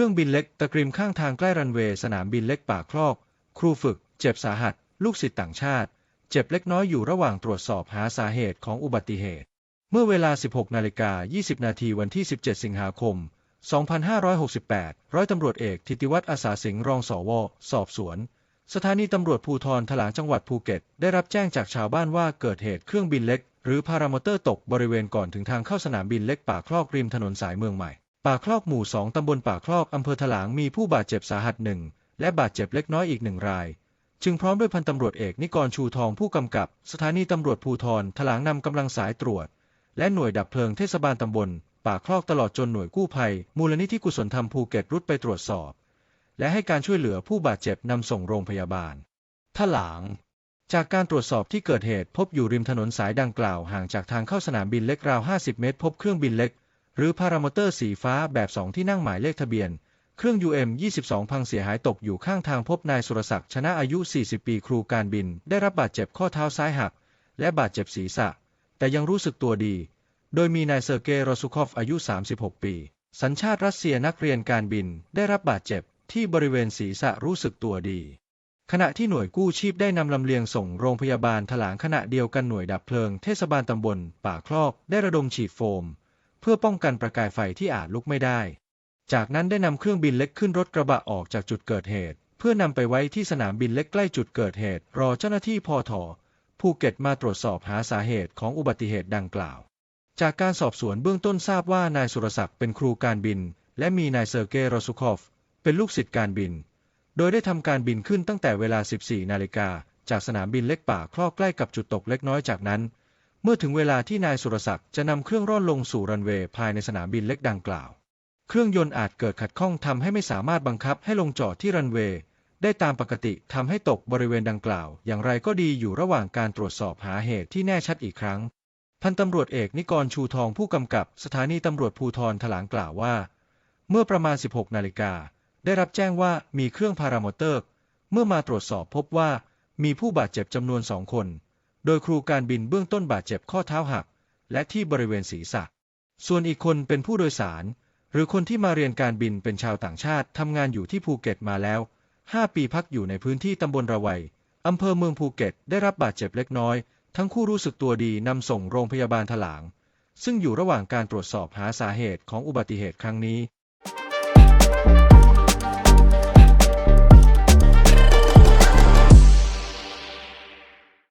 ครื่องบินเล็กตะกริมข้างทางใกล้รันเวย์สนามบินเล็กป่าคลอก ครูฝึก เจ็บสาหัส ลูกศิษย์ต่างชาติ เจ็บเล็กน้อยอยู่ระหว่างตรวจสอบหาสาเหตุของอุบัติเหตุ เมื่อเวลา 16 นาฬิกา 20 นาทีวันที่ 17 สิงหาคม 2568 ร้อยตำรวจเอก ทิติวัฒน์อาสาสิงห์รองสว สอบสวน สถานีตำรวจภูธรถลางจังหวัดภูเก็ต ได้รับแจ้งจากชาวบ้านว่าเกิดเหตุเครื่องบินเล็ก หรือพารามอเตอร์ตกบริเวณก่อนถึงทางเข้าสนามบินเล็กป่าคลอกริมถนนสายเมืองใหม่ ป่าคลอกหมู่ 2 ตำบลป่าคลอก อำเภอถลาง มีผู้บาดเจ็บสาหัสหนึ่ง และบาดเจ็บเล็กน้อยอีกหนึ่งราย จึงพร้อมด้วยพันตำรวจเอกนิกรชูทองผู้กำกับ สถานีตำรวจภูธรถลางนำกำลังสายตรวจ และหน่วยดับเพลิงเทศบาลตำบล ป่าคลอกตลอดจนหน่วยกู้ภัย มูลนิธิกุศลธรรมภูเก็ตรุดไปตรวจสอบ และให้การช่วยเหลือผู้บาดเจ็บนำส่งโรงพยาบาลถลาง จากการตรวจสอบที่เกิดเหตุพบอยู่ริมถนนสายดังกล่าวห่างจากทางเข้าสนามบินเล็กราว 50 เมตร พบเครื่องบินเล็ก หรือพารามอเตอร์สีฟ้าแบบสองที่นั่งหมายเลขทะเบียน เครื่อง UM 22 พังเสียหายตกอยู่ข้างทางพบนายสุรศักดิ์ชนะอายุ 40 ปีครูการบิน ได้รับบาดเจ็บข้อเท้าซ้ายหัก และบาดเจ็บศีรษะ แต่ยังรู้สึกตัวดี โดยมีนายเซอร์เกย์โรซุคอฟอายุ 36 ปี สัญชาติรัสเซียนักเรียนการบินได้รับบาดเจ็บที่บริเวณศีรษะรู้สึกตัวดี ขณะที่หน่วยกู้ชีพได้นำลำเลียงส่งโรงพยาบาลถลางขณะเดียวกันหน่วยดับเพลิงเทศบาลตำบลป่าคลอกได้ระดมฉีดโฟม เพื่อป้องกันประกายไฟที่อาจลุกไม่ได้ จากนั้นได้นำเครื่องบินเล็กขึ้นรถกระบะออกจากจุดเกิดเหตุ เพื่อนำไปไว้ที่สนามบินเล็กใกล้จุดเกิดเหตุ รอเจ้าหน้าที่พอถอภูเก็ตมาตรวจสอบหาสาเหตุของอุบัติเหตุดังกล่าว จากการสอบสวนเบื้องต้นทราบว่านายสุรศักดิ์เป็นครูการบิน และมีนายเซอร์เกย์โรซุคอฟ เป็นลูกศิษย์การบิน โดยได้ทำการบินขึ้นตั้งแต่เวลา 14 นาฬิกาจากสนามบินเล็กป่าคลอกใกล้กับจุดตกเล็กน้อยจากนั้น เมื่อถึงเวลาที่นายสุรศักดิ์จะนำเครื่องร่อนลงสู่รันเวย์ภายในสนามบินเล็กดังกล่าว เครื่องยนต์อาจเกิดขัดข้องทำให้ไม่สามารถบังคับให้ลงจอดที่รันเวย์ได้ตามปกติทำให้ตกบริเวณดังกล่าว อย่างไรก็ดีอยู่ระหว่างการตรวจสอบหาเหตุที่แน่ชัดอีกครั้ง พันตำรวจเอกนิกรชูทองผู้กำกับสถานีตำรวจภูธรถลางกล่าวว่า เมื่อประมาณ 16 นาฬิกาได้รับแจ้งว่ามีเครื่องพารามอเตอร์ เมื่อมาตรวจสอบพบว่ามีผู้บาดเจ็บจำนวนสองคน โดยครูการบินเบื้องต้นบาดเจ็บข้อเท้าหัก และที่บริเวณศีรษะ ส่วนอีกคนเป็นผู้โดยสาร หรือคนที่มาเรียนการบินเป็นชาวต่างชาติทำงานอยู่ที่ภูเก็ตมาแล้ว 5 ปีพักอยู่ในพื้นที่ตำบลระไวอำเภอเมืองภูเก็ตได้รับบาดเจ็บเล็กน้อย ทั้งคู่รู้สึกตัวดีนำส่งโรงพยาบาลถลาง ซึ่งอยู่ระหว่างการตรวจสอบหาสาเหตุของอุบัติเหตุครั้งนี้